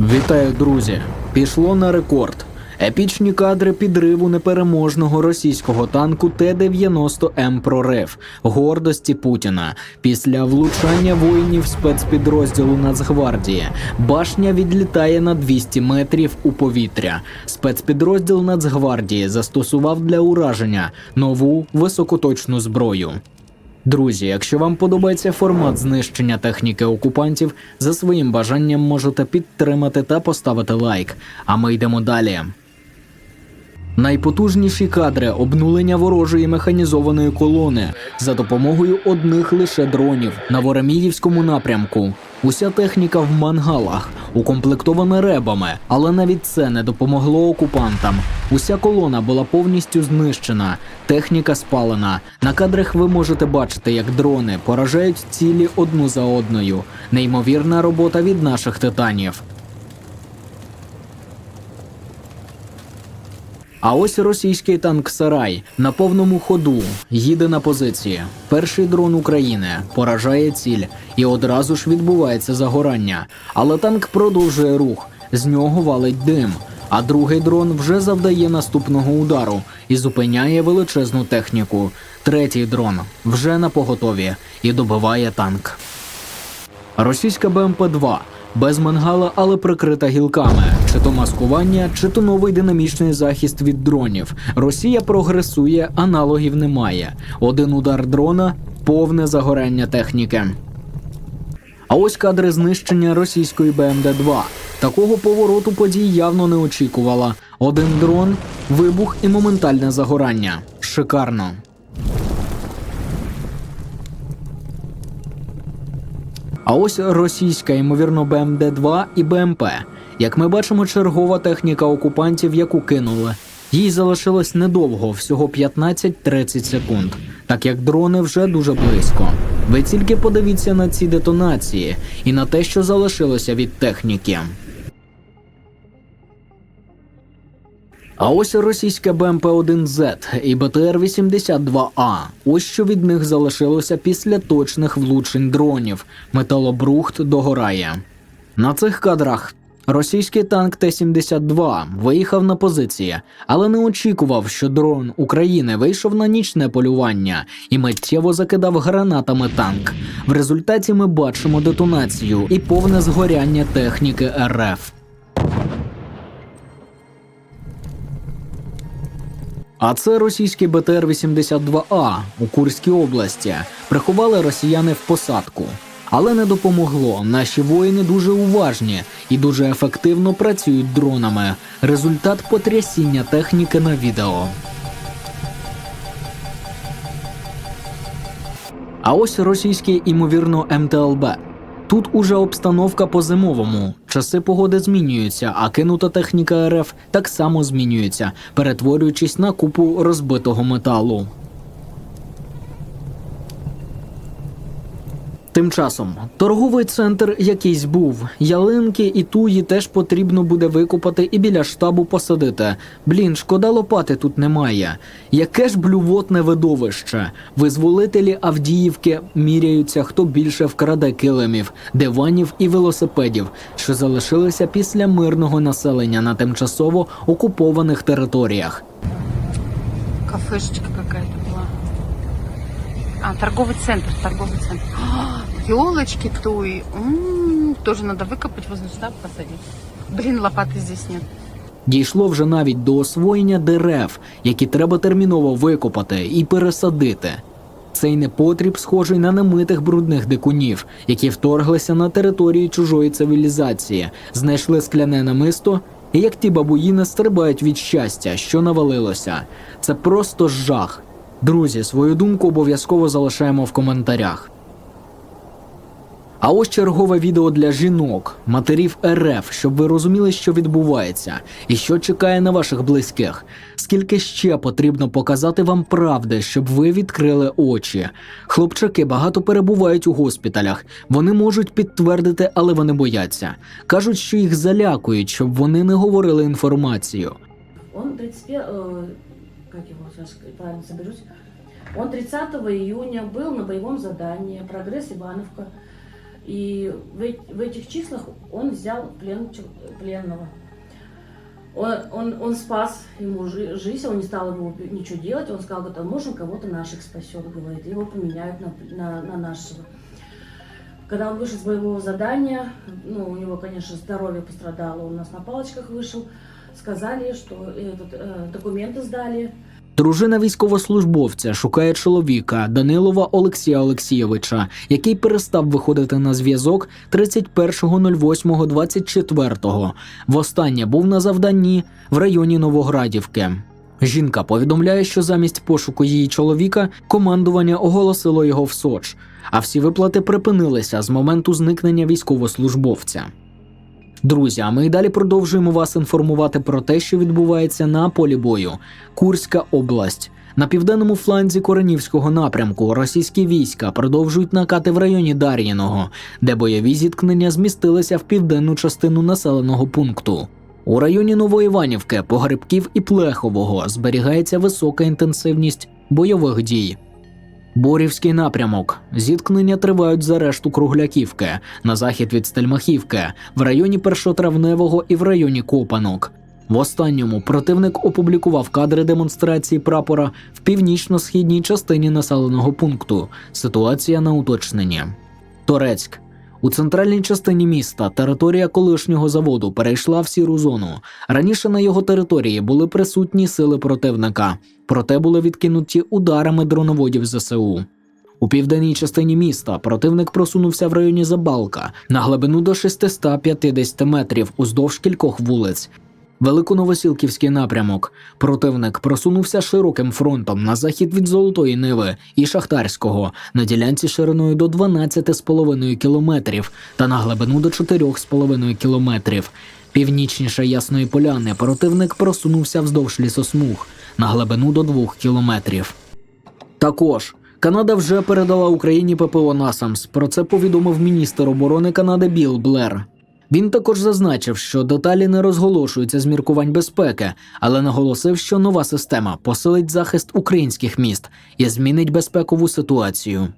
Вітаю, друзі! Пішло на рекорд. Епічні кадри підриву непереможного російського танку Т-90М прорив гордості Путіна. Після влучання воїнів спецпідрозділу Нацгвардії башня відлітає на 200 метрів у повітря. Спецпідрозділ Нацгвардії застосував для ураження нову високоточну зброю. Друзі, якщо вам подобається формат знищення техніки окупантів, за своїм бажанням можете підтримати та поставити лайк. А ми йдемо далі. Найпотужніші кадри обнулення ворожої механізованої колони за допомогою одних лише дронів на Вороміївському напрямку. Уся техніка в мангалах, укомплектована ребами, але навіть це не допомогло окупантам. Уся колона була повністю знищена, техніка спалена. На кадрах ви можете бачити, як дрони поражають цілі одну за одною. Неймовірна робота від наших титанів. А ось російський танк Сарай на повному ходу їде на позиції. Перший дрон України поражає ціль, і одразу ж відбувається загорання. Але танк продовжує рух, з нього валить дим. А другий дрон вже завдає наступного удару і зупиняє величезну техніку. Третій дрон вже на поготові і добиває танк. Російська БМП-2 без мангала, але прикрита гілками. Чи то маскування, чи то новий динамічний захист від дронів. Росія прогресує, аналогів немає. Один удар дрона повне загорання техніки. А ось кадри знищення російської БМД-2. Такого повороту подій явно не очікувала. Один дрон, вибух і моментальне загорання. Шикарно. А ось російська, ймовірно, БМД-2 і БМП. Як ми бачимо, чергова техніка окупантів, яку кинули. Їй залишилось недовго, всього 15-30 секунд, так як дрони вже дуже близько. Ви тільки подивіться на ці детонації і на те, що залишилося від техніки. А ось російська БМП-1З і БТР-82А. Ось що від них залишилося після точних влучень дронів. Металобрухт догорає. На цих кадрах російський танк Т-72 виїхав на позиції, але не очікував, що дрон України вийшов на нічне полювання і миттєво закидав гранатами танк. В результаті ми бачимо детонацію і повне згоряння техніки РФ. А це російський БТР-82А у Курській області. Приховали росіяни в посадку. Але не допомогло. Наші воїни дуже уважні і дуже ефективно працюють дронами. Результат потрясіння техніки на відео. А ось російський, імовірно, МТЛБ. Тут уже обстановка по зимовому. Часи погоди змінюються, а кинута техніка РФ так само змінюється, перетворюючись на купу розбитого металу. Тим часом торговий центр якийсь був. Ялинки і туї теж потрібно буде викопати і біля штабу посадити. Блін, шкода лопати тут немає. Яке ж блювотне видовище. Визволителі Авдіївки міряються, хто більше вкраде килимів, диванів і велосипедів, що залишилися після мирного населення на тимчасово окупованих територіях. Кафешечка какая-то. А, торговый центр, торговый центр. елочки туи. М, Тоже надо выкопать, возле штаба посадить. Блин, лопаты здесь нет. Дійшло вже навіть до освоєння дерев, які треба терміново викопати і пересадити. Цей непотріб схожий на немитих брудних дикунів, які вторглися на територію чужої цивілізації, знайшли скляне намисто, і як ті бабуїни стрибають від щастя, що навалилося. Це просто жах. Друзі, свою думку обов'язково залишаємо в коментарях. А ось чергове відео для жінок, матерів РФ, щоб ви розуміли, що відбувається і що чекає на ваших близьких. Скільки ще потрібно показати вам правди, щоб ви відкрили очі. Хлопчаки багато перебувають у госпіталях. Вони можуть підтвердити, але вони бояться. кажуть, що їх залякують, щоб вони не говорили інформацію. Он 31, э, как его сейчас правильно соберусь, он 30 июня был на боевом задании, прогресс Ивановка. И в, в этих числах он взял плен пленного. Он, он, он спас ему жи- жизнь, он не стал ему ничего делать, он сказал, говорит, а может кого-то наших спасет, говорит, его поменяют на, на, на нашего. Когда он вышел с боевого задания, ну, у него, конечно, здоровье пострадало, он у нас на палочках вышел, сказали, что этот, э, документы сдали, Дружина військовослужбовця шукає чоловіка Данилова Олексія Олексійовича, який перестав виходити на зв'язок 31.08.24. Востаннє був на завданні в районі Новоградівки. Жінка повідомляє, що замість пошуку її чоловіка командування оголосило його в Соч, а всі виплати припинилися з моменту зникнення військовослужбовця. Друзі, а ми й далі продовжуємо вас інформувати про те, що відбувається на полі бою. Курська область. На південному фланзі Коренівського напрямку російські війська продовжують накати в районі Дар'їного, де бойові зіткнення змістилися в південну частину населеного пункту. У районі Новоіванівки, Погребків і Плехового зберігається висока інтенсивність бойових дій. Борівський напрямок. Зіткнення тривають за решту Кругляківки, на захід від Стельмахівки, в районі Першотравневого і в районі Копанок. В останньому противник опублікував кадри демонстрації прапора в північно-східній частині населеного пункту. Ситуація на уточненні. Торецьк. У центральній частині міста територія колишнього заводу перейшла в сіру зону. Раніше на його території були присутні сили противника, проте були відкинуті ударами дроноводів ЗСУ. У південній частині міста противник просунувся в районі Забалка на глибину до 650 метрів уздовж кількох вулиць. Великоновосілківський напрямок. Противник просунувся широким фронтом на захід від Золотої Ниви і Шахтарського на ділянці шириною до 12,5 кілометрів та на глибину до 4,5 кілометрів. Північніше Ясної Поляни противник просунувся вздовж лісосмуг на глибину до 2 кілометрів. Також Канада вже передала Україні ППО Насамс. Про це повідомив міністр оборони Канади Біл Блер. Він також зазначив, що деталі не розголошуються з міркувань безпеки, але наголосив, що нова система посилить захист українських міст і змінить безпекову ситуацію.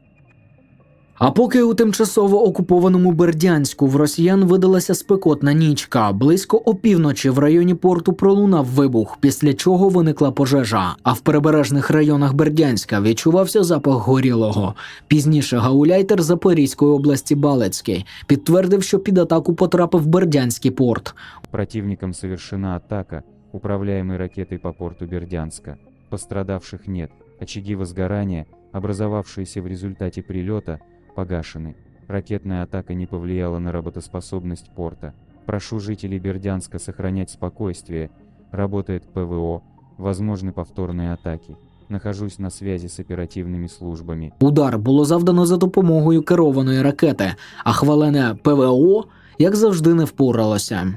А поки у тимчасово окупованому Бердянську в росіян видалася спекотна нічка, близько опівночі в районі порту пролунав вибух, після чого виникла пожежа. А в прибережних районах Бердянська відчувався запах горілого. Пізніше гауляйтер Запорізької області Балецький підтвердив, що під атаку потрапив Бердянський порт. Противником совершена атака, управляемой ракетой по порту Бердянска. Пострадавших нет. Очаги возгорания, образовавшиеся в результате прилета, погашены. Ракетная атака не повлияла на работоспособность порта. Прошу жителей Бердянска сохранять спокойствие. Работает ПВО. Возможны повторные атаки. Нахожусь на связи с оперативными службами. Удар було завдано за допомогою керованої ракети, а хвалене ПВО, як завжди, не впоралося.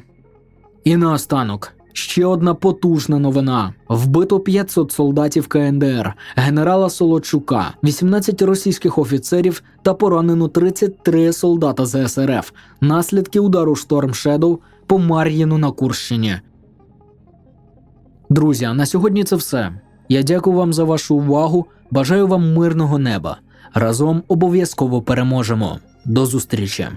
І наостанок. Ще одна потужна новина: вбито 500 солдатів КНДР, генерала Солодчука, 18 російських офіцерів та поранено 33 солдата ЗСРФ. Наслідки удару Шторм Shadow по Мар'їну на Курщині. Друзі, на сьогодні це все. Я дякую вам за вашу увагу. Бажаю вам мирного неба. Разом обов'язково переможемо. До зустрічі!